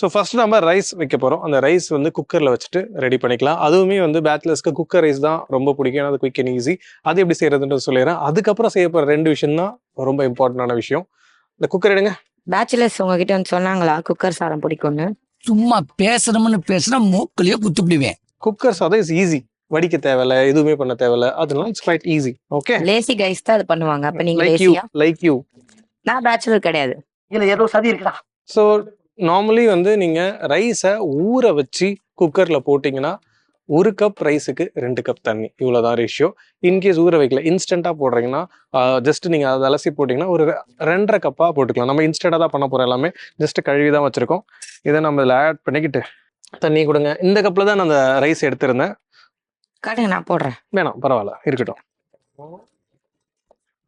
So first நம்ம rice வைக்க போகிறோம் அந்த ரைஸ் வந்து குக்கரில் வச்சுட்டு ரெடி பண்ணிக்கலாம். அதுவுமே வந்து பேச்சுலர்ஸ்க்கு குக்கர் ரைஸ் தான் ரொம்ப பிடிக்கும். ஏன்னா அது குயிக் அண்ட் ஈஸி அது எப்படி செய்யறதுன்றது சொல்லிடுறேன். அதுக்கப்புறம் செய்ய போகிற ரெண்டு விஷயம் தான் ரொம்ப இம்பார்ட்டண்டான விஷயம். இந்த குக்கர் எடுங்க. பேச்சுலர்ஸ் உங்ககிட்ட வந்து சொன்னாங்களா? குக்கர் சாதம் பிடிக்கும்னு. சும்மா பேசணும்னு பேசினா மூக்கிலேயே குத்துப்பிடுவேன் குக்கர் சாதம் இஸ் ஈஸி வடிக்க தேவையில்ல எதுவுமே பண்ண தேவையில்ல. அதனால it's quite easy okay lazy guys தான் அது பண்ணுவாங்க. அப்ப நீங்க லைக் யூ லேசியா லைக் யூ நான் பேச்சுலர் கிடையாது. இதுல ஏதோ சதி இருக்குடா. ஸோ நார்மலி வந்து நீங்கள் ரைஸை ஊற வச்சு குக்கரில் போட்டிங்கன்னா ஒரு கப் ரைஸுக்கு ரெண்டு கப் தண்ணி. இவ்வளோதான் ரேஷியோ இன்கேஸ் ஊற வைக்கல இன்ஸ்டண்ட்டாக போடுறீங்கன்னா ஜஸ்ட் நீங்கள் அதை அலசி போட்டிங்கன்னா ஒரு ரெண்டரை கப்பாக போட்டுக்கலாம். நம்ம இன்ஸ்டண்ட்டாக தான் பண்ண போகிறோம் எல்லாமே. ஜஸ்ட் கழுவி தான் வச்சுருக்கோம். இதை நம்ம இதில் ஆட் பண்ணிக்கிட்டு தண்ணி கொடுங்க. இந்த கப்பில் தான் நான் அந்த ரைஸ் எடுத்திருந்தேன். காட்டுங்க நான் போடுறேன். வேணாம் பரவாயில்ல இருக்கட்டும்.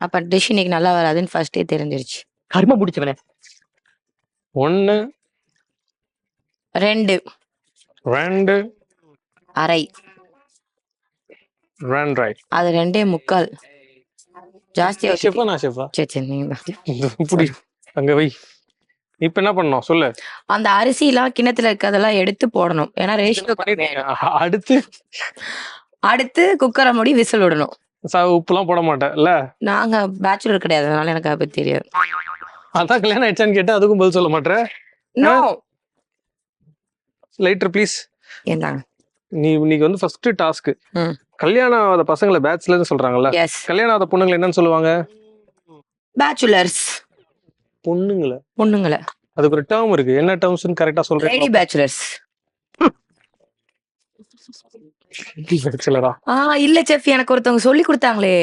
அப்ப டிஷ் இன்னைக்கு நல்லா வராதுன்னு ஃபர்ஸ்டே தெரிஞ்சிருச்சு. கரும முடிச்சவனே. ஒன்று ரெண்டு. ரெண்டு. அரை. ரெண்டு ரைட் அது ரெண்டே முக்கால். ஜாஸ்தியா ஷெஃபா. நான் ஷெஃபா சரி சரி நீங்க தான். இப்படி அங்கே வை. இப்போ என்ன பண்ணணும்? சொல்லு. அந்த அரிசி எல்லாம் கிணத்துல இருக்கறதெல்லாம் எடுத்து போடணும். ஏன்னா ரேஷியோ பண்ணிட்டீங்க. அடுத்து? அடுத்து குக்கரை மூடி விசில் விடணும். ச- உப்புலாம் போட மாட்டேன். இல்ல? நாங்க பேச்சுலர் கிடையாது. அதனால எனக்கு அதை பத்தி தெரியாது. அதான் கல்யாணம் ஆயிடுச்சான்னு கேட்டா அதுக்கும் பதில் சொல்ல மாட்டேன் நோ லைட்டர் ப்ளீஸ் என்னங்க? நீ இன்னைக்கு வந்து ஃபர்ஸ்ட் டாஸ்க். கல்யாணம் ஆகாத பசங்களை பேச்சுலர்னு சொல்றாங்கல்ல. கல்யாணம் ஆகாத பொண்ணுங்களை என்னன்னு சொல்லுவாங்க? பேச்சுலர்ஸ் பொண்ணுங்களை. பொண்ணுங்களை. அதுக்கு ஒரு டேர்ம் இருக்கு. என்ன டேர்ம்ஸ்னு கரெக்டா லேடி சொல்றேன் பேச்சுலர்ஸ் பேச்சுலரா ஆ? இல்ல செஃப் எனக்கு ஒருத்தவங்க சொல்லி கொடுத்தாங்களே.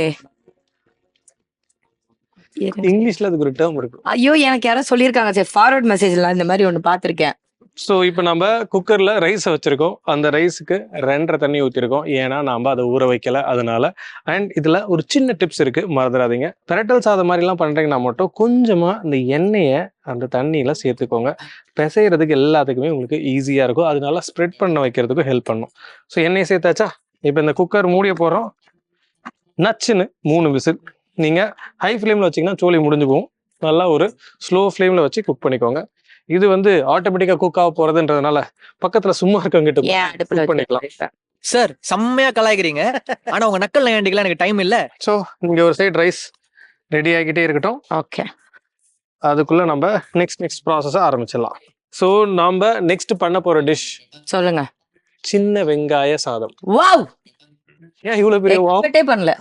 இங்கிலீஷ்ல அதுக்கு ஒரு டேர்ம் இருக்கு. ஐயோ எனக்கு யாரோ சொல்லியிருக்காங்க செஃப். ஃபார்வர்ட் மெசேஜ்ல இந்த மாதிரி ஒண்ணு பாத்திருக்கேன் ஸோ இப்போ நம்ம குக்கரில் ரைஸை வச்சுருக்கோம். அந்த ரைஸுக்கு ரெண்டரை தண்ணி ஊற்றிருக்கோம் ஏன்னா நாம் அதை ஊற வைக்கல. அதனால அண்ட் இதில் ஒரு சின்ன டிப்ஸ் இருக்குது மறந்துடாதீங்க. பிரட்டல் சாதம் மாதிரிலாம் பண்ணுறீங்கன்னா மட்டும் கொஞ்சமாக இந்த எண்ணெயை அந்த தண்ணியில் சேர்த்துக்கோங்க. பிசைகிறதுக்கு எல்லாத்துக்குமே உங்களுக்கு ஈஸியாக இருக்கும். அதனால ஸ்ப்ரெட் பண்ண வைக்கிறதுக்கும் ஹெல்ப் பண்ணும். ஸோ எண்ணெயை சேர்த்தாச்சா? இப்போ இந்த குக்கர் மூடிய போகிறோம் நச்சுன்னு மூணு விசில். நீங்கள் ஹை ஃப்ளேமில் வச்சீங்கன்னா சோழி முடிஞ்சு போகும். நல்லா ஒரு ஸ்லோ ஃப்ளேமில் வச்சு குக் பண்ணிக்கோங்க. இது வந்து ஆட்டோமேட்டிக்கா குக் ஆக போறதுன்றதுனால பக்கத்துல சும்மா இருக்கவங்கிட்ட பண்ணிக்கலாம். சார் செம்மையா கலாய்க்கிறீங்க. ஆனா உங்க நக்கல் நையாண்டிக்கெல்லாம் எனக்கு டைம் இல்ல. ஸோ இங்க ஒரு சைடு ரைஸ் ரெடி ஆகிட்டே இருக்கட்டும். ஓகே அதுக்குள்ள நம்ம நெக்ஸ்ட் நெக்ஸ்ட் ப்ராசஸை ஆரம்பிச்சிடலாம். ஸோ நாம நெக்ஸ்ட் பண்ண போற டிஷ் சொல்லுங்க. சின்ன வெங்காய சாதம். வாவ் ஏன் இவ்வளவு பெரிய வாவ் பண்ணல.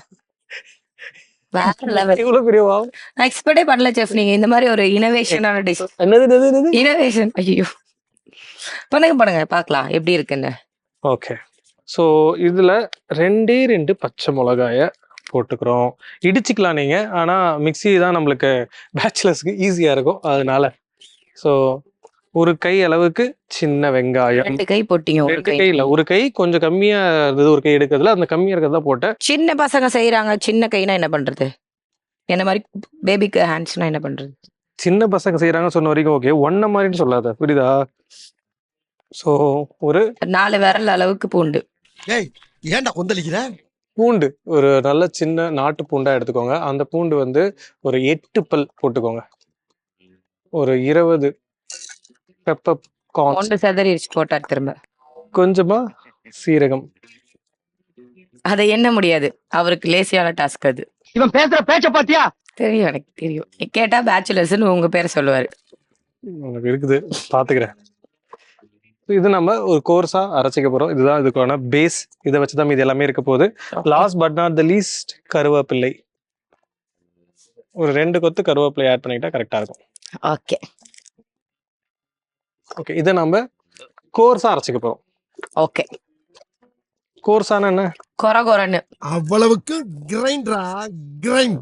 வேற லெவல் இவ்வளவு பெரிய வாவ் நான் எக்ஸ்பெக்டே பண்ணல செஃப் நீங்க இந்த மாதிரி ஒரு இனோவேஷனான டிஷ் என்னது என்னது என்னது? இனோவேஷன் ஐயோ பண்ணுங்க பண்ணுங்க. பார்க்கலாம். எப்படி இருக்குன்னு. ஓகே ஸோ இதில் ரெண்டே ரெண்டு பச்சை மிளகாய போட்டுக்கிறோம். இடிச்சுக்கலாம் நீங்கள் ஆனால் மிக்ஸி தான் நம்மளுக்கு பேச்சுலர்ஸ்க்கு ஈஸியாக இருக்கும். அதனால. ஸோ ஒரு கை அளவுக்கு சின்ன வெங்காயம். ரெண்டு கை போட்டீங்க ஒரு கை கை இல்லை ஒரு கை கொஞ்சம் கம்மியாக இருந்தது ஒரு கை எடுக்கிறதுல. அந்த கம்மியாக இருக்கிறதா போட்டேன். சின்ன பசங்க செய்யறாங்க சின்ன கைனா என்ன பண்றது? என்ன மாதிரி பேபிக்கு ஹேண்ட்ஸ்னா என்ன பண்றது? சின்ன பசங்க செய்கிறாங்க சொன்ன வரைக்கும் ஓகே ஒன்ன மாதிரின்னு சொல்லாத. புரியுதா? ஸோ ஒரு நாலு விரல் அளவுக்கு பூண்டு. ஏய் ஏன்டா கொந்தளிக்கிற? பூண்டு. ஒரு நல்ல சின்ன நாட்டு பூண்டா எடுத்துக்கோங்க. அந்த பூண்டு வந்து ஒரு எட்டு பல் போட்டுக்கோங்க. ஒரு இருபது பெப்பர் ஒன்று செதறிடுச்சு போட்டார் திரும்ப. கொஞ்சமா சீரகம். அதை என்ன முடியாது. அவருக்கு லேசியான டாஸ்க் அது. இவன் பேசுற பேச்ச பாத்தியா? தெரியும் எனக்கு தெரியும். நீ கேட்டா பேச்சுலர்ஸ்னு உங்க பேரை சொல்லுவாரு. உனக்கு இருக்குது. பாத்துக்கிறேன். இது நம்ம ஒரு கோர்ஸா அரைச்சிக்க போறோம். இதுதான் இதுக்கான பேஸ் இதை வச்சு தான் இது எல்லாமே இருக்க போகுது. Last but not the least கருவேப்பிள்ளை. ஒரு ரெண்டு கொத்து கருவேப்பிலை ஆட் பண்ணிக்கிட்டா கரெக்டா இருக்கும். ஓகே ஓகே இதை நம்ம கோர்ஸா அரைச்சிக்க போறோம். ஓகே கோர்ஸான என்ன? கொர கொரன்னு. அவ்வளவுக்கு கிரைண்டரா? கிரைண்ட்.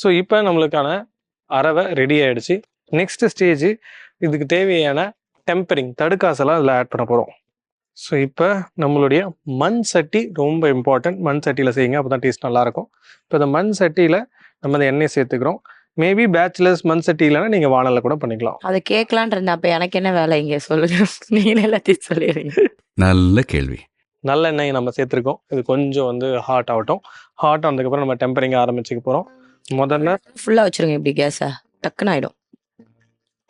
ஸோ இப்போ நம்மளுக்கான அரவை ரெடி ஆயிடுச்சு. நெக்ஸ்ட் ஸ்டேஜ் இதுக்கு தேவையான டெம்பரிங் தடுக்காசெல்லாம் இதில் ஆட் பண்ண போகிறோம் ஸோ இப்போ நம்மளுடைய மண் சட்டி ரொம்ப இம்பார்ட்டன்ட் மண் சட்டியில் செய்யுங்க அப்போ தான் டேஸ்ட் நல்லாயிருக்கும். இப்போ இந்த மண் சட்டியில் நம்ம இந்த எண்ணெய் சேர்த்துக்கிறோம். மேபி பேச்சுலர்ஸ் மண் சட்டி இல்லைன்னா நீங்கள் வானலில் கூட பண்ணிக்கலாம். அதை கேட்கலான் இருந்தேன் அப்ப எனக்கு என்ன வேலை இங்க? சொல்லுங்க. நீங்க எல்லாத்தையும் சொல்லிடுறீங்க. நல்ல கேள்வி. நல்லெண்ணெய் நம்ம சேர்த்துருக்கோம். இது கொஞ்சம் வந்து ஹாட் ஆகட்டும். ஹாட் ஆனதுக்கப்புறம் நம்ம டெம்பரிங் ஆரம்பிச்சுக்க போகிறோம் முதல்ல ஃபுல்லா வச்சிருங்க இப்படி கேஸை டக்குன்னு ஆயிடும்.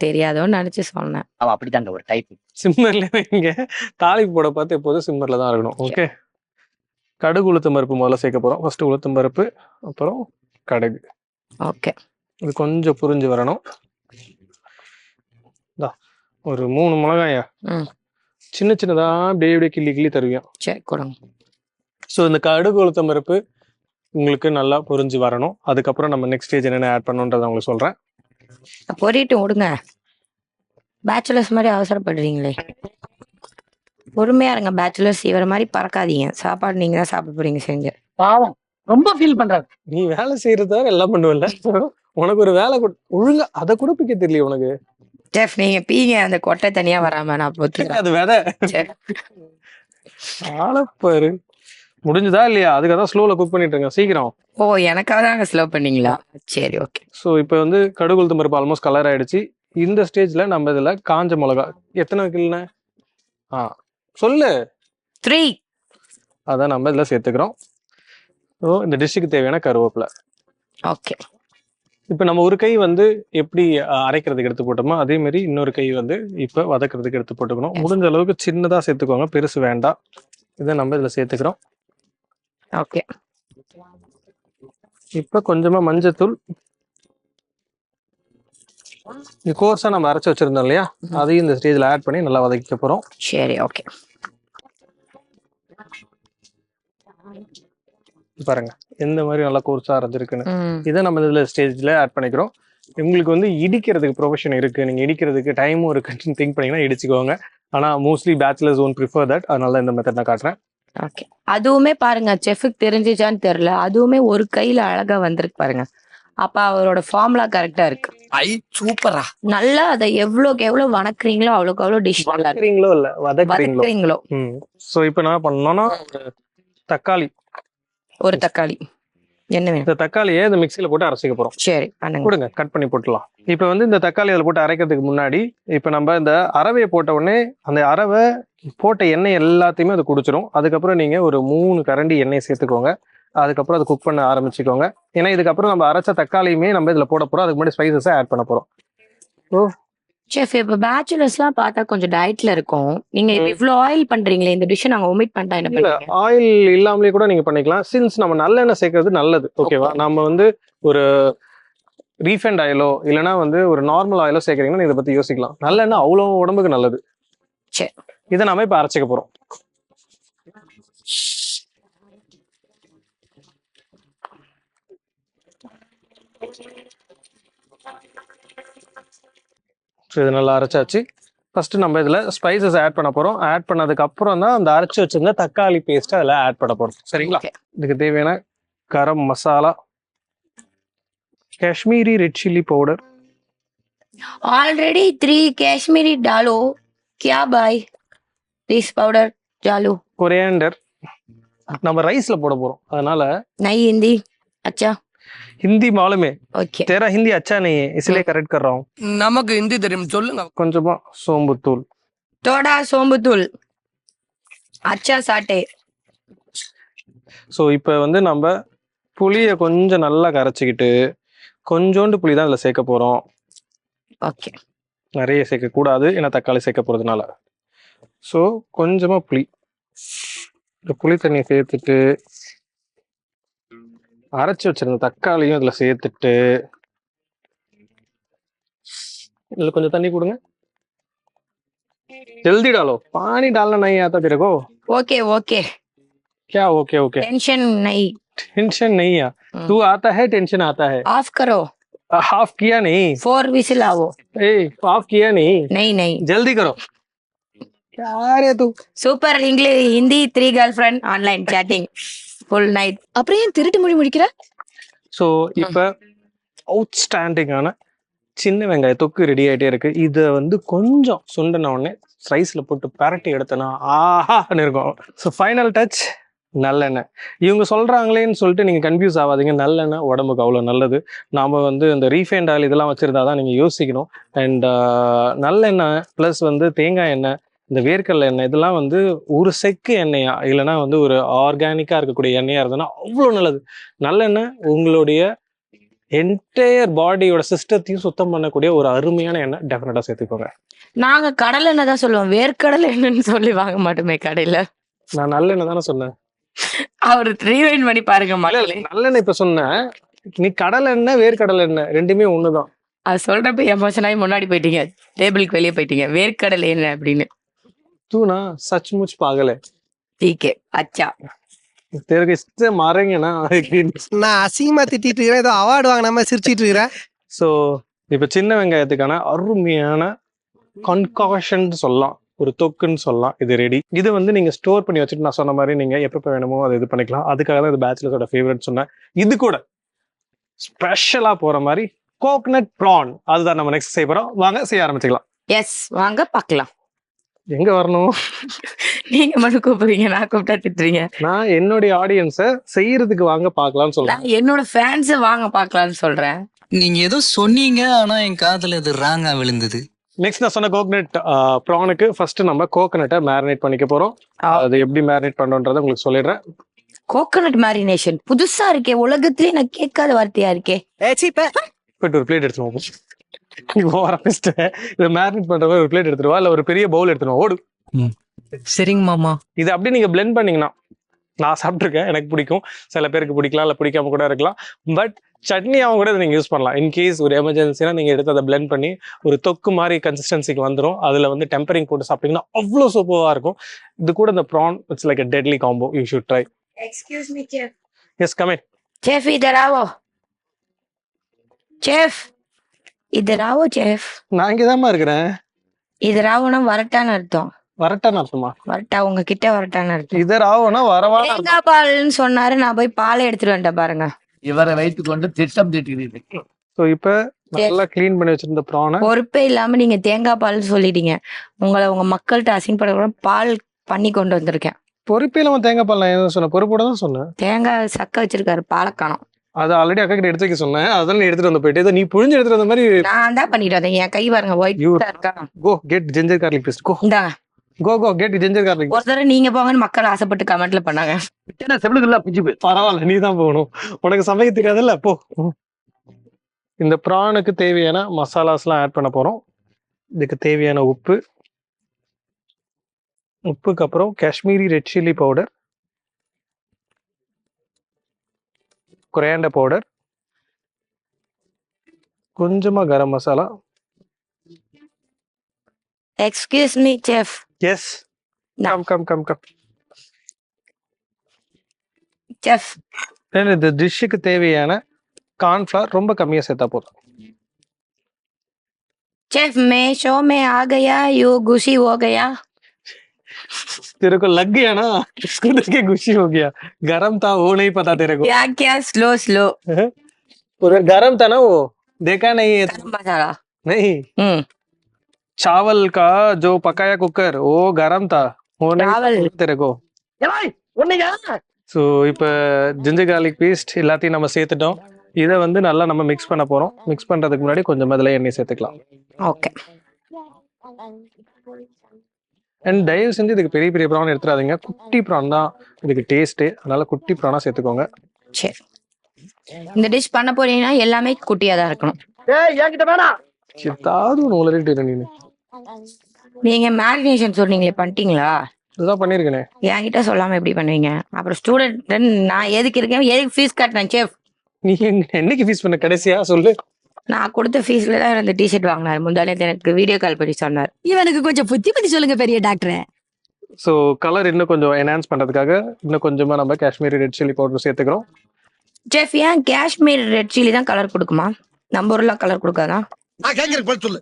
தெரியாதோன்னு நினைச்சு சொன்னேன். அவ அப்படிதாங்க ஒரு டைப் சிம்மர்ல வைங்க தாளிப்பு போட பார்த்து எப்போதும் சிம்மர்ல தான் இருக்கணும். ஓகே கடுகு உளுத்தம் பருப்பு முதல்ல சேர்க்க போகிறோம் ஃபர்ஸ்ட் உளுத்தம் பருப்பு அப்புறம் கடுகு. ஓகே இது கொஞ்சம் புரிஞ்சு வரணும். இந்தா, ஒரு மூணு மிளகாயா. சின்ன சின்னதா அப்படியே அப்படியே கிள்ளி கிள்ளி தருவியும் சரி கொடுங்க. ஸோ இந்த கடுகு உளுத்தம் பருப்பு உங்களுக்கு நல்லா புரிஞ்சு வரணும். அதுக்கப்புறம் நம்ம நெக்ஸ்ட் ஸ்டேஜ் என்னென்ன ஆட் பண்ணணுன்றதை உங்களுக்கு சொல்கிறேன் பொறிட்டு விடுங்க பேச்சுலர்ஸ் மாதிரி அவசரப்படுறீங்களே. பொறுமையா இருங்க பேச்சுலர்ஸ் இவர மாதிரி பறக்காதீங்க. சாப்பாடு நீங்க தான் சாப்பிட போறீங்க செஞ்சு. பாவம் ரொம்ப ஃபீல் பண்றாரு. நீ வேலை செய்யறதா எல்லாம் பண்ணுவல உனக்கு ஒரு வேலை கொடு ஒழுங்கா அதை கூட பிக்க தெரியல உனக்கு. செஃப் நீங்க பீங்க அந்த கொட்டை தனியா வராம நான் அது விதை. சரி. ஆளப்பாரு முடிஞ்சதா இல்லையா? அதுக்காக தான் ஸ்லோல குக் பண்ணிட்டு இருக்கேன். சீக்கிரம். ஓ எனக்காக தாங்க ஸ்லோ பண்ணீங்களா? சரி ஓகே ஸோ இப்போ வந்து கடுகு உளுத்தம் பருப்பு ஆல்மோஸ்ட் கலர் ஆயிடுச்சு. இந்த ஸ்டேஜ்ல நம்ம இதுல காஞ்ச மிளகா. எத்தனை வைக்கலண்ணே ஆ சொல்லு. த்ரீ அதான் நம்ம இதுல சேர்த்துக்கிறோம். ஸோ இந்த டிஷ்ஷுக்கு தேவையான கருவேப்பிலை. ஓகே இப்போ நம்ம ஒரு கை வந்து எப்படி அரைக்கிறதுக்கு எடுத்து போட்டோமோ அதே மாதிரி இன்னொரு கை வந்து இப்போ வதக்கிறதுக்கு எடுத்து போட்டுக்கணும். முடிஞ்ச அளவுக்கு சின்னதாக சேர்த்துக்கோங்க. பெருசு வேண்டாம். இதை நம்ம இதில் சேர்த்துக்கிறோம். ஓகே. இப்போ கொஞ்சமாக மஞ்சத்தூள். இது கோர்ஸாக நம்ம அரைச்சி வச்சிருந்தோம் இல்லையா. அதையும் இந்த ஸ்டேஜில் ஆட் பண்ணி நல்லா வதக்கிக்க போகிறோம் சரி ஓகே. பாருங்க எந்த மாதிரி நல்லா கோர்ஸாக அரைஞ்சிருக்குன்னு. இதை நம்ம இதில் ஸ்டேஜில் ஆட் பண்ணிக்கிறோம். உங்களுக்கு வந்து இடிக்கிறதுக்கு ப்ரொஃபஷன் இருக்கு. நீங்கள் இடிக்கிறதுக்கு டைமும் இருக்குன்னு திங்க் பண்ணீங்கன்னா இடிச்சுக்கோங்க. ஆனால் mostly bachelors one prefer that அதனால தான் இந்த மெத்தட் நான் காட்டுறேன். ஓகே அதுவுமே பாருங்க செஃபுக்கு தெரிஞ்சிச்சான்னு தெரியல. அதுவுமே ஒரு கையில அழகா வந்திருக்கு பாருங்க. அப்ப அவரோட ஃபார்முலா கரெக்டா இருக்கு. ஐ சூப்பரா. நல்லா அதை எவ்வளவுக்கு எவ்வளவு வணக்குறீங்களோ அவ்வளவுக்கு அவ்வளவு டிஷ் நல்லா இருக்கு. வதக்குறீங்களோ இல்லை வதக்குறீங்களோ? ஸோ இப்போ பண்ணோம்னா ஒரு தக்காளி. ஒரு தக்காளி. என்ன வேணும் இந்த தக்காளியை இந்த மிக்சியில் போட்டு அரைச்சிக்க போகிறோம் சரி பண்ணுங்க. கொடுங்க கட் பண்ணி போட்டுலாம் இப்போ வந்து இந்த தக்காளி அதில் போட்டு அரைக்கிறதுக்கு முன்னாடி இப்போ நம்ம இந்த அரவையை போட்ட உடனே அந்த அரவை போட்ட எண்ணெய் எல்லாத்தையுமே அது குடிச்சிரும். அதுக்கப்புறம் நீங்கள் ஒரு மூணு கரண்டி எண்ணெய் சேர்த்துக்கோங்க. அதுக்கப்புறம் அதை குக் பண்ண ஆரம்பிச்சுக்கோங்க. ஏன்னா இதுக்கப்புறம் நம்ம அரைச்ச தக்காளியுமே நம்ம இதில் போட போகிறோம் அதுக்கு முன்னாடி ஸ்பைசஸை ஆட் பண்ண போகிறோம் செஃப் இப்ப பேச்சுலர்ஸ் எல்லாம் பார்த்தா கொஞ்சம் டயட்ல இருக்கும். நீங்க இவ்ளோ ஆயில் பண்றீங்களே இந்த டிஷ் நாங்க ஒமிட் பண்ணிட்டா என்ன பண்ணுவீங்க ஆயில் இல்லாமலே கூட நீங்க பண்ணிக்கலாம். சின்ஸ் நம்ம நல்லெண்ணெய் சேர்க்கறது நல்லது ஓகேவா நம்ம வந்து ஒரு ரீஃபைண்ட் ஆயிலோ இல்லைன்னா வந்து ஒரு நார்மல் ஆயிலோ சேர்க்கறீங்கன்னா இதை பத்தி யோசிக்கலாம். நல்லெண்ணெய் அவ்வளோ உடம்புக்கு நல்லது. சரி. இதை நாம இப்ப அரைச்சிக்க போறோம். ஸோ இது நல்லா அரைச்சாச்சு. ஃபஸ்ட்டு நம்ம இதில் ஸ்பைசஸ் ஆட் பண்ண போகிறோம் ஆட் பண்ணதுக்கப்புறம் தான் அந்த அரைச்சி வச்சுருந்த தக்காளி பேஸ்ட்டை அதில் ஆட் பண்ண போகிறோம் சரிங்களா? இதுக்கு தேவையான garam masala Kashmiri red chilli powder already three Kashmiri டாலோ கியா பாய் ரைஸ் பவுடர் ஜாலு கொரியாண்டர் நம்ம ரைஸில் போட போகிறோம் அதனால நை ஹிந்தி அச்சா. ஹிந்தி மாலுமே ओके तेरा हिंदी अच्छा नहीं है इसलिए करेक्ट कर रहा हूँ நமக்கு ஹிந்தி தெரியும் சொல்லுங்க கொஞ்சமா சோம்பு தூள் थोड़ा सोम्बुतुल अच्छा साटे ஸோ இப்போ வந்து நம்ம புளியை கொஞ்சம் நல்லா கரைச்சிக்கிட்டு கொஞ்சோண்டு புளி தான் இதில் சேர்க்க போகிறோம் ओके நிறைய சேர்க்கக்கூடாது ஏன்னா தக்காளி சேர்க்க போகிறதுனால ஸோ கொஞ்சமாக புளி இந்த புளி தண்ணியை சேர்த்துட்டு அரைச்சி வச்சிருந்த தக்காளியும் இதில் சேர்த்துட்டு இதில் கொஞ்சம் தண்ணி கொடுங்க जल्दी डालो पानी डालना नहीं आता तेरे को ओके ओके क्या ओके ओके टेंशन नहीं टेंशन नहीं है हम्म। तू आता है टेंशन आता है ऑफ करो हाफ किया नहीं फोर विसिल आओ ए हाफ किया नहीं नहीं नहीं जल्दी करो क्या रे तू super English Hindi three girlfriend online chatting full night அப்புறம் ஏன் திருட்டு மொழி முடிக்கிற? ஸோ இப்போ அவுட்ஸ்டாண்டிங்கான சின்ன வெங்காய தொக்கு ரெடி ஆகிட்டே இருக்கு. இதை வந்து கொஞ்சம் சுண்டின உடனே ரைஸில் போட்டு பரட்டி எடுத்தனா ஆஹான்னு இருக்கும். ஸோ ஃபைனல் டச் நல்லெண்ணெய். இவங்க சொல்கிறாங்களேன்னு சொல்லிட்டு நீங்கள் கன்ஃபியூஸ் ஆகாதீங்க. நல்லெண்ணெய் உடம்புக்கு அவ்வளோ நல்லது. நாம் வந்து இந்த ரீஃபைண்ட் ஆயில் இதெல்லாம் வச்சுருந்தா தான் நீங்கள் யோசிக்கணும். அண்ட் நல்லெண்ணெய் ப்ளஸ் வந்து தேங்காய் எண்ணெய் இந்த வேர்க்கடலை எண்ணெய் இதெல்லாம் வந்து ஒரு செக்கு எண்ணெயா? இல்லைன்னா வந்து ஒரு ஆர்கானிக்காக இருக்கக்கூடிய எண்ணெயா இருந்ததுன்னா அவ்வளோ நல்லது. நல்லெண்ணெய் உங்களுடைய என்டையர் பாடியோட சிஸ்டத்தையும் சுத்தம் பண்ணக்கூடிய ஒரு அருமையான எண்ணெய். டெஃபினட்டாக சேர்த்துக்கோங்க. நாங்க கடலை எண்ணெய் தான் சொல்லுவோம். வேர்க்கடலை எண்ணெய்னு சொல்லி வாங்க மாட்டோமே கடையில. நான் நல்லெண்ணெய் தானே சொன்னேன். அவர் ரீவைண்ட் பண்ணி பாருங்க நல்லெண்ணெய் இப்ப சொன்னேன். நீ கடலை எண்ணெய் வேர்க்கடலை எண்ணெய் ரெண்டுமே ஒண்ணுதான். அது சொல்றப்ப எமோஷன் ஆகி முன்னாடி போயிட்டீங்க. டேபிளுக்கு வெளியே போயிட்டீங்க. வேர்க்கடலை என்ன அப்படின்னு. தூணா சச்முச் பாகல டீகே அச்சா தெருக்கு இஷ்ட மறைங்கண்ணா நான் அசிங்கமா திட்டிட்டு இருக்கிறேன் ஏதோ அவார்டு வாங்கின மாதிரி சிரிச்சிட்டு இருக்கிறேன் ஸோ இப்போ சின்ன வெங்காயத்துக்கான அருமையான கன்காஷன் சொல்லலாம் ஒரு தொக்குன்னு சொல்லலாம் இது ரெடி இது வந்து நீங்க ஸ்டோர் பண்ணி வச்சுட்டு நான் சொன்ன மாதிரி நீங்க எப்பப்போ வேணுமோ அதை இது பண்ணிக்கலாம். அதுக்காக தான் இது பேச்சுலர்ஸோட ஃபேவரட் சொன்னேன். இது கூட ஸ்பெஷலா போற மாதிரி கோகனட் ப்ரான் அதுதான் நம்ம நெக்ஸ்ட் செய்ய போறோம். வாங்க செய்ய ஆரம்பிச்சுக்கலாம். எஸ் வாங்க பார்க்கலாம். எங்க வரணும்? நீங்க மட்டும் கூப்பிடுறீங்க நான் கூப்பிட்டா திட்டுறீங்க நான் என்னுடைய ஆடியன்ஸை செய்யறதுக்கு வாங்க பார்க்கலாம்னு சொல்றேன். நான் என்னோட ஃபேன்ஸை வாங்க பார்க்கலாம்னு சொல்றேன். நீங்க ஏதோ சொன்னீங்க ஆனா என் காதுல இது ராங்கா விழுந்தது. நெக்ஸ்ட் நான் சொன்ன கோகனட் ப்ரானுக்கு ஃபர்ஸ்ட் நம்ம கோகனட்டை மேரினேட் பண்ணிக்க போறோம். அது எப்படி மேரினேட் பண்றோன்றதை உங்களுக்கு சொல்லிடுறேன். கோகனட் மேரினேஷன் புதுசா இருக்கே உலகத்திலே நான் கேட்காத வார்த்தையா இருக்கே? ஏ சீப்ப. போயிட்டு ஒரு பிளேட் ஆரம்பிச்சிட்டேன் இதை மேரினேட் பண்ற ஒரு பிளேட் எடுத்துருவா இல்ல ஒரு பெரிய பவுல் எடுத்துருவோம் ஓடு. சரிங்க மாமா. இது அப்படி நீங்க blend பண்ணீங்கன்னா நான் சாப்பிட்ருக்கேன் எனக்கு பிடிக்கும். சில பேருக்கு பிடிக்கலாம் இல்லை பிடிக்காம கூட இருக்கலாம். பட் சட்னியாவும் கூட இதை நீங்கள் யூஸ் பண்ணலாம். இன்கேஸ் ஒரு எமர்ஜென்சினா நீங்கள் எடுத்து அதை blend பண்ணி ஒரு தொக்கு மாதிரி கன்சிஸ்டன்சிக்கு வந்துடும் அதில் வந்து டெம்பரிங் போட்டு சாப்பிட்டீங்கன்னா அவ்வளோ சூப்பராக இருக்கும். இது கூட இந்த prawn it's like a deadly combo you should try excuse me chef yes come chef இதர் ஆவோ செஃப் இதர் ஆவோ செஃப் நான் இங்கே இருக்கிறேன். இதர் ஆவோனா வரட்டான்னு அர்த்தம். வரட்டான்னு அர்த்தமா? வரட்டா உங்ககிட்ட வரட்டான்னு அர்த்தம். இதர் ஆகும்னா வரவா தேங்காய் பால்னு சொன்னாரு நான் போய் பாலை எடுத்துட்டு வந்துட்டேன் பாருங்க. இவரை வைத்துக் கொண்டு திட்டம் திட்டுகிறீர்கள். ஸோ இப்போ நல்லா க்ளீன் பண்ணி வச்சிருந்த ப்ரானை பொறுப்பே இல்லாம நீங்க தேங்காய் பால் சொல்லிட்டீங்க. உங்களை உங்க மக்கள்கிட்ட அசிங்கப்பட பால் பண்ணி கொண்டு வந்திருக்கேன். பொறுப்பே இல்லாமல் தேங்காய் பால் நான் எதுவும் சொன்னேன். பொறுப்போட தான் சொன்னேன். தேங்காய் சக்க வச்சிருக்காரு பாலக்கானம் அது ஆல்ரெடி அக்கா கிட்ட எடுத்து வைக்க சொன்னேன். நீ எடுத்துட்டு வந்து போயிட்டு. இதை நீ புழிஞ்சு எடுத்துட்டு வந்த மாதிரி நான் தான் பண்ணிட்டு வந்தேன் என் கை பாருங்க ஒயிட் இருக்கா? Go get ginger garlic paste go இந்தாங்க go go get ginger garlic ஒரு தடவை நீங்க போங்கன்னு மக்கள் ஆசைப்பட்டு கமெண்ட்ல பண்ணாங்க. செவிலுக்குள்ள பிஞ்சு போய். பரவாயில்ல நீ தான் போகணும். உனக்கு சமைக்க தெரியாதுல்ல போ. இந்த ப்ரானுக்கு தேவையான மசாலாஸ்லாம் ஆட் பண்ண போறோம். இதுக்கு தேவையான உப்பு. உப்புக்கு அப்புறம் Kashmiri red chilli powder coriander powder கொஞ்சமா garam masala. Excuse me chef yes come come come come chef இந்த டிஷ்ஷுக்கு தேவையான கார்ன்ஃப்ளவர் ரொம்ப கம்மியாக சேர்த்தா போதும். செஃப் மே ஷோ மே ஆகையா? யூ குஷி ஓகையா? तेरे को लग गया ना इसको देख के खुशी हो गया गरम था वो नहीं पता तेरे को क्या क्या स्लो स्लो उधर गरम था ना वो देखा नहीं है गरम मसाला नहीं हम्म चावल का जो पकाया कुकर वो गरम था वो नहीं चावल पता तेरे को ஸோ இப்போ ஜிஞ்சர் garlic பேஸ்ட் எல்லாத்தையும் நம்ம சேர்த்துட்டோம் இதை வந்து நல்லா நம்ம மிக்ஸ் பண்ண போகிறோம் மிக்ஸ் பண்ணுறதுக்கு முன்னாடி கொஞ்சம் அதில் எண்ணெய் சேர்த்துக்கலாம் ஓகே அண்ட் தயவு செஞ்சு இதுக்கு பெரிய பெரிய ப்ரான் எடுத்துடாதீங்க குட்டி ப்ரான் தான் இதுக்கு டேஸ்ட்டு அதனால குட்டி ப்ரானாக சேர்த்துக்கோங்க. சரி. இந்த டிஷ் பண்ண போறீங்கன்னா எல்லாமே குட்டியா தான் இருக்கணும். ஏதாவது ஒன்று உளறிட்டு நீ நீங்க மேரினேஷன் சொன்னீங்களே பண்ணிட்டீங்களா? இதுதான் பண்ணியிருக்கேனே என்கிட்ட சொல்லாம எப்படி பண்ணுவீங்க? அப்புறம் ஸ்டூடெண்ட் நான் எதுக்கு இருக்கேன்? எதுக்கு ஃபீஸ் கட்டினேன் செஃப் நீ என்னைக்கு ஃபீஸ் பண்ண? கடைசியா? சொல்லு. நான் கொடுத்த ஃபீஸ்ல தான் இந்த டிஷர்ட் வாங்கினாரு. முந்தானே எனக்கு வீடியோ கால் பண்ணி சொன்னார். இவனுக்கு கொஞ்சம் புத்தி பத்தி சொல்லுங்க பெரிய டாக்டர். ஸோ கலர் இன்னும் கொஞ்சம் என்ஹான்ஸ் பண்ணுறதுக்காக இன்னும் கொஞ்சமாக நம்ம காஷ்மீரி ரெட் சில்லி பவுடர் சேர்த்துக்கிறோம். செஃப் ஏன் காஷ்மீர் ரெட் சில்லி தான் கலர் கொடுக்குமா? நம்ம ஊர்ல கலர் கொடுக்காதா? நான் கேட்கறேன் பதில் சொல்லு.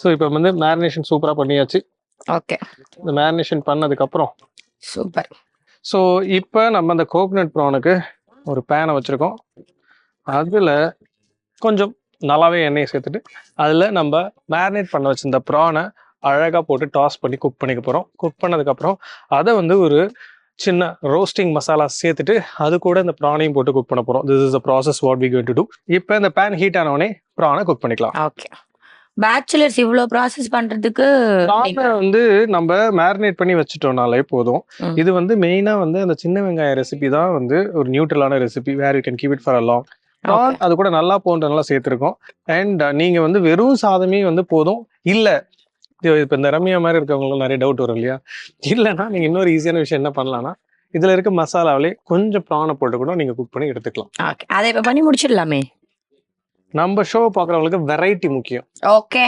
ஸோ இப்போ வந்து மேரினேஷன் சூப்பராக பண்ணியாச்சு. ஓகே இந்த மேரினேஷன் பண்ணதுக்கப்புறம். சூப்பர் ஸோ இப்போ நம்ம அந்த கோகனட் ப்ரானுக்கு ஒரு பேனை வச்சுருக்கோம். அதில் கொஞ்சம் நல்லாவே எண்ணெயை சேர்த்துட்டு அதில் நம்ம மேரினேட் பண்ண வச்சிருந்த ப்ரானை அழகாக போட்டு டாஸ் பண்ணி குக் பண்ணிக்க போகிறோம் குக் பண்ணதுக்கப்புறம் அதை வந்து ஒரு சின்ன ரோஸ்டிங் மசாலா சேர்த்துட்டு அது கூட இந்த ப்ரானையும் போட்டு குக் பண்ண போகிறோம் this is the process what we going to do இப்போ இந்த பேன் ஹீட் ஆனவொடனே ப்ரானை குக் பண்ணிக்கலாம். ஓகே பேச்சுலர்ஸ் இவ்ளோ ப்ராசஸ் பண்றதுக்கு வந்து நம்ம மேரினேட் பண்ணி வச்சுட்டோம்னாலே போதும். இது வந்து மெயினா வந்து அந்த சின்ன வெங்காய ரெசிபி தான் வந்து ஒரு நியூட்ரலான recipe where you can keep it for a long prawn அது கூட நல்லா போன்றதுனால சேர்த்துருக்கோம். அண்ட் நீங்க வந்து வெறும் சாதமே வந்து போதும். இல்ல இப்ப இந்த ரம்யா மாதிரி இருக்கவங்களுக்கு நிறைய டவுட் வரும் இல்லையா? இல்லைன்னா நீங்க இன்னொரு ஈஸியான விஷயம் என்ன பண்ணலாம்னா இதுல இருக்க மசாலாவிலே கொஞ்சம் ப்ரானை போட்டு கூட நீங்க குக் பண்ணி எடுத்துக்கலாம். அதை இப்ப பண்ணி முடிச்சிடலாமே? நம்ம ஷோ பாக்குறவங்களுக்கு வெரைட்டி முக்கியம். Okay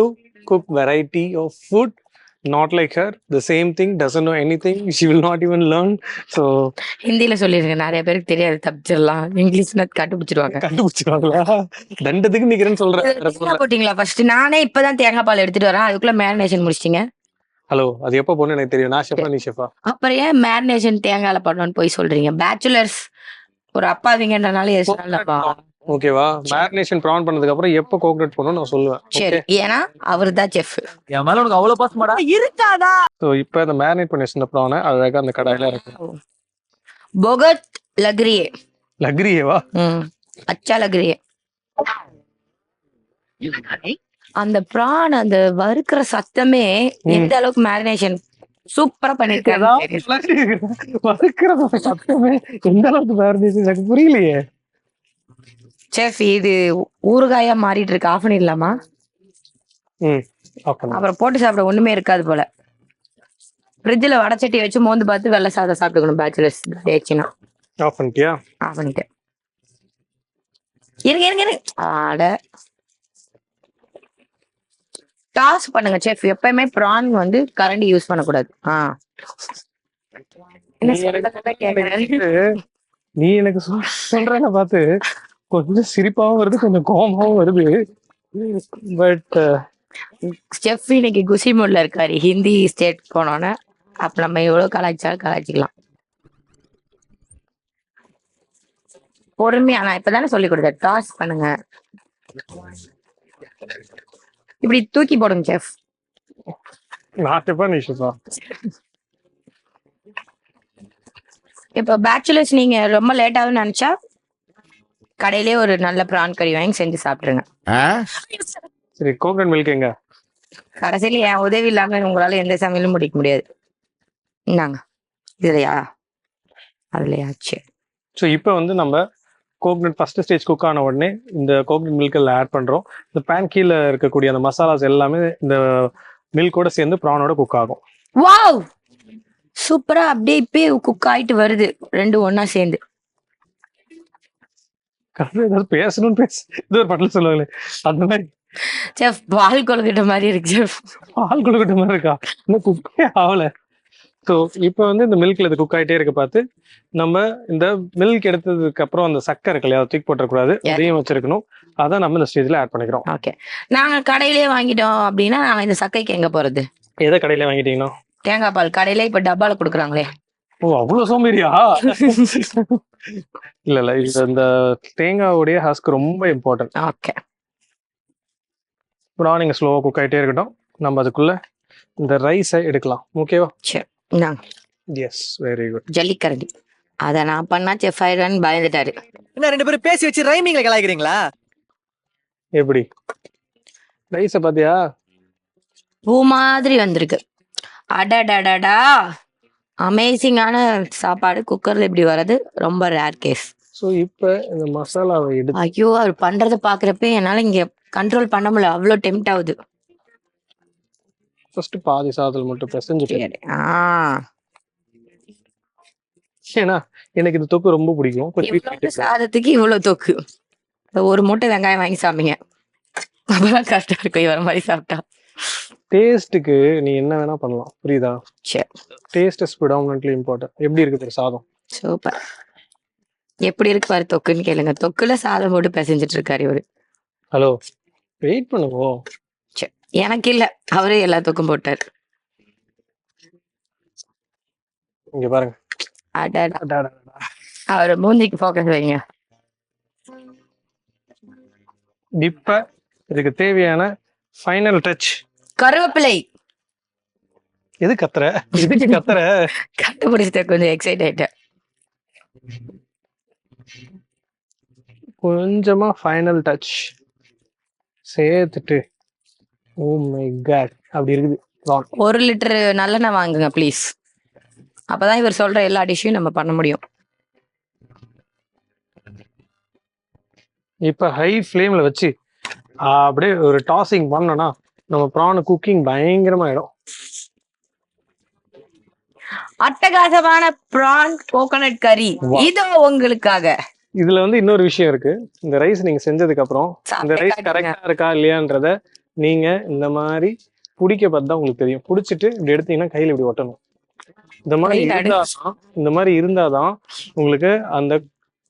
to cook variety of food not like her the same thing doesn't know anything she will not even learn so ஹிந்தில சொல்லிருங்க நிறைய பேருக்கு தெரியாது தப்பிச்சிடலாம் இங்கிலீஷ்னா கண்டுபிடிச்சிருவாங்க கண்டுபிடிச்சிருவாங்களா தண்டத்துக்கு நிக்கிறேன்னு சொல்றேன் தேங்காய் போட்டீங்களா ஃபர்ஸ்ட் நானே இப்பதான் தேங்காய் பால் எடுத்துட்டு வரேன். அதுக்குள்ள மேரினேஷன் முடிச்சிட்டீங்க. ஹலோ அது எப்போ போகணும்னு எனக்கு தெரியும்? நான் ஷெஃபா நீ ஷெஃபா அப்புறம் ஏன் மேரினேஷன் தேங்காயில பண்ணணும்னு போய் சொல்றீங்க? பேச்சுலர்ஸ் ஒரு அப்பாவிங்கன்றனால எதுனாலப்பா? ஓகேவா? மேரினேஷன் ப்ரான் பண்ணதுக்கு அப்புறம் எப்போ கோகனட் பண்ணணும் நான் சொல்லுவேன். சரி ஏன்னா அவர் தான் செஃப் என் மேல உனக்கு அவ்வளவு பாசமாடா இருக்காதா? ஸோ இப்போ இந்த மேரினேட் பண்ணி வச்சிருந்த ப்ரானை அழகா அந்த கடாயில இருக்கு பொகத் லக்ரியே லக்ரியேவா ம். அச்சா லக்ரியே அந்த பிரான் அந்த வறுக்கிற சத்தமே எந்த அளவுக்கு மேரினேஷன் சூப்பரா பண்ணிருக்காங்க வறுக்கிற சத்தமே எந்த அளவுக்கு மேரினேஷன் எனக்கு புரியலையே. செஃப் இது ஊறுகாயா மாறிட்டு இருக்கு. ஆஃப் பண்ணிடலாமா அப்புறம் போட்டு சாப்பிட ஒண்ணுமே இருக்காது போல. ஃப்ரிட்ஜில் வடச்சட்டி வச்சு மோந்து பார்த்து வெள்ளை சாதம் சாப்பிட்டுக்கணும் பேச்சுலர்ஸ் ஆச்சுன்னா. ஆஃப் பண்ணிட்டியா? ஆஃப் பண்ணிட்டேன். இருங்க இருங்க இருங்க. ஆட டாஸ் பண்ணுங்க செஃப் எப்பயுமே ப்ரான் வந்து கரண்டி யூஸ் பண்ணக்கூடாது. ஆ. நீ எனக்கு சொல்றேன்னு பார்த்து கொஞ்சம் சிரிப்பாவும் வருது கொஞ்சம் கோபமாவும் வருது. பட் செஃப் இன்னைக்கு குஷி மூட்ல இருக்காரு. ஹிந்தி ஸ்டேட் போனோன்னே. அப்ப நம்ம எவ்வளவு கலாய்ச்சாலும் கலாய்ச்சிக்கலாம். பொறுமையா நான் இப்பதானே சொல்லி கொடுத்தேன். டாஸ் பண்ணுங்க. இப்படி தூக்கி போடுங்க செஃப் இப்போ பேச்சுலர்ஸ் நீங்க ரொம்ப லேட் ஆகும்னு நினைச்சா கடையிலே ஒரு நல்ல பிரான் கறி வாங்கி செஞ்சு சாப்பிட்டுருங்க. சரி கோகனட் மில்க் எங்க? கடைசியில என் உதவி இல்லாம உங்களால எந்த சமையலும் முடிக்க முடியாது. இந்தாங்க. இதுலையா? அதுலயா? சரி. ஸோ இப்போ வந்து நம்ம கோகனட் ஃபர்ஸ்ட் ஸ்டேஜ் குக் ஆன உடனே இந்த கோகனட் மில்கில் ஆட் பண்றோம். இந்த பேன் கீழே இருக்கக்கூடிய அந்த மசாலாஸ் எல்லாமே இந்த மில்கோட சேர்ந்து ப்ரானோட குக் ஆகும். வாவ் சூப்பரா அப்படியே இப்பயே குக் ஆயிட்டு வருது. ரெண்டும் ஒண்ணா சேர்ந்து. கடவுளே, ஏதாவது பேசணும்னு பேச. இது ஒரு பட்டில் சொல்லுவாங்களே. அந்த மாதிரி. செஃப் பால் கொழுக்கிட்ட மாதிரி இருக்கு செஃப் பால் கொடுக்கட்ட மாதிரி இருக்கா? இன்னும் குக்கே ஆகல ஸோ இப்போ வந்து இந்த மில்க்ல இது குக் ஆயிட்டே இருக்க பார்த்து நம்ம இந்த மில்க் எடுத்ததுக்கு அப்புறம் அந்த சக்கரை இருக்கு இல்லையா? தூக்கி போட்டுறக்கூடாது. அதையும் வச்சிருக்கணும். அதை நம்ம இந்த ஸ்டேஜ்ல ஆட் பண்ணிக்கிறோம். ஓகே நாங்க கடையிலே வாங்கிட்டோம் அப்படின்னா நாங்க இந்த சக்கைக்கு எங்க போறது? எதை கடையில வாங்கிட்டீங்கன்னா? தேங்காய் பால். கடையில இப்ப டப்பால குடுக்குறாங்களே. ஓ அவ்வளவு சோம்பேறியா? இல்ல இல்ல இது இந்த தேங்காவுடைய ஹஸ்க் ரொம்ப இம்பார்ட்டன்ட் ஓகே அப்புறம் நீங்க ஸ்லோவா குக் ஆயிட்டே இருக்கட்டும். நம்ம அதுக்குள்ள இந்த ரைஸை எடுக்கலாம். ஓகேவா இந்தாங்க. எஸ் வெரி குட் ஜல்லிக்கரண்டி. அத நான் பண்ணா செஃப் ஆயிடுறேன்னு பயந்துட்டாரு. என்ன ரெண்டு பேரும் பேசி வச்சு ரைமிங்ல கலாய்க்கிறீங்களா? எப்படி? ரைஸை பாத்தியா? பூ மாதிரி வந்திருக்கு. அடடடடா. அமேசிங்கான சாப்பாடு குக்கர்ல இப்படி வர்றது ரொம்ப ரேர் கேஸ் ஸோ இப்போ இந்த மசாலாவை எடுத்து ஐயோ அவர் பண்றத பாக்குறப்ப என்னால இங்க கண்ட்ரோல் பண்ண முடியல. அவ்வளவு டெம்ட் ஆகுது. ஃபர்ஸ்ட் பாதி சாதத்தில் மட்டும் பிசைஞ்சுட்டு ஆ. ஏன்னா எனக்கு இந்த தொக்கு ரொம்ப பிடிக்கும். கொஞ்சம் சாதத்துக்கு இவ்வளவு தொக்கு. ஒரு மூட்டை வெங்காயம் வாங்கி சாப்பிங்க அப்பதான் கரெக்டா இருக்கும். இவர மாதிரி சாப்பிட்டா. டேஸ்ட்டுக்கு நீ என்ன வேணா பண்ணலாம். புரியுதா? டேஸ்ட் இஸ் ப்ரிடாமினன்ட்லி இம்பார்ட்டன்ட் எப்படி இருக்குது சாதம்? சூப்பர் எப்படி இருக்கு பாரு தொக்குன்னு கேளுங்க. தொக்குல சாதம் போட்டு பிசைஞ்சிட்டு இருக்காரு இவரு. ஹலோ வெயிட் பண்ணுவோம் எனக்கு இல்ல. அவரே எல்லா தொக்கும் போட்டாரு. இங்க பாருங்க. அவர் மூஞ்சிக்கு ஃபோக்கஸ் வைங்க. இப்ப இதுக்கு தேவையான ஃபைனல் டச் கருவேப்பிலை. எது கத்துற? எதுக்கு கத்துற? கண்டுபிடிச்சிட்ட கொஞ்சம் எக்ஸைட் ஆயிட்டேன். கொஞ்சமா ஃபைனல் டச் சேர்த்துட்டு. ஓ மை காட் அப்படி இருக்குது. ஒரு லிட்டர் நல்லெண்ணெய் வாங்குங்க ப்ளீஸ் அப்பதான் இவர் சொல்ற எல்லா டிஷ்ஷையும் நம்ம பண்ண முடியும். இப்போ ஹை ஃப்ளேமில் வச்சு அப்படியே ஒரு டாஸிங் பண்ணோன்னா நம்ம ப்ரான் குக்கிங் பயங்கரமாயிடும். அட்டகாசமான ப்ரான் கோகனட் கறி. இதோ உங்களுக்காக. இதுல வந்து இன்னொரு விஷயம் இருக்கு. இந்த ரைஸ் நீங்க செஞ்சதுக்கு அப்புறம் இந்த ரைஸ். கரெக்டா இருக்கா இல்லையான்றத நீங்க இந்த மாதிரி பிடிக்க பார்த்து உங்களுக்கு தெரியும். பிடிச்சிட்டு இப்படி எடுத்தீங்கன்னா கையில இப்படி ஒட்டணும். இந்த மாதிரி. இருந்தாதான் இந்த மாதிரி இருந்தாதான் உங்களுக்கு அந்த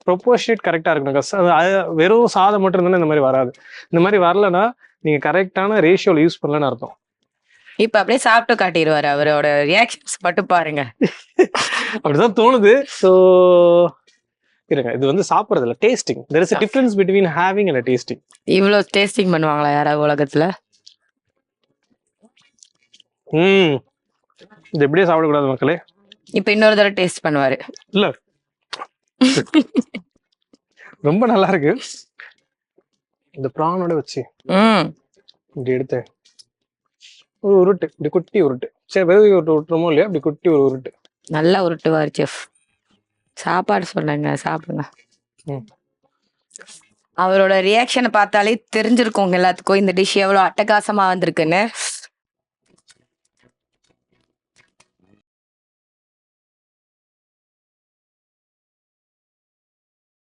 ப்ரொப்போர்ஷேட் கரெக்டா இருக்கணும். வெறும் சாதம் மட்டும் இருந்தா இந்த மாதிரி வராது. இந்த மாதிரி வரலன்னா நீங்க கரெக்டான ரேஷியோல யூஸ் பண்ணலன்னு அர்த்தம். இப்ப அப்படியே சாப்பிட்டு காட்டிடுவாரு அவரோட ரியாக்ஷன்ஸ் மட்டும் பாருங்க. அப்படிதான் தோணுது. ஸோ இருங்க இது வந்து சாப்பிட்றது இல்லை tasting there is difference between having and tasting இவ்வளவு டேஸ்டிங் பண்ணுவாங்களா யாராவது உலகத்துல? ம். இது எப்படியே சாப்பிடக்கூடாது மக்களே? இப்ப இன்னொரு தடவை டேஸ்ட் பண்ணுவாரு. இல்ல. ரொம்ப நல்லா இருக்கு. இந்த ப்ரானோட வச்சு இப்படி எடுத்தேன் ஒரு உருட்டு இப்படி குட்டி உருட்டு. சரி வெறும் உருட்டு விட்டுறமோ இல்லையா இப்படி குட்டி ஒரு உருட்டு. நல்லா உருட்டுவார் செஃப். சாப்பாடு சொன்னேங்க சாப்பிடுங்க. அவரோட ரியாக்ஷனை பார்த்தாலே தெரிஞ்சிருக்கும் எல்லாத்துக்கும். இந்த டிஷ் எவ்வளவு அட்டகாசமா வந்திருக்குன்னு.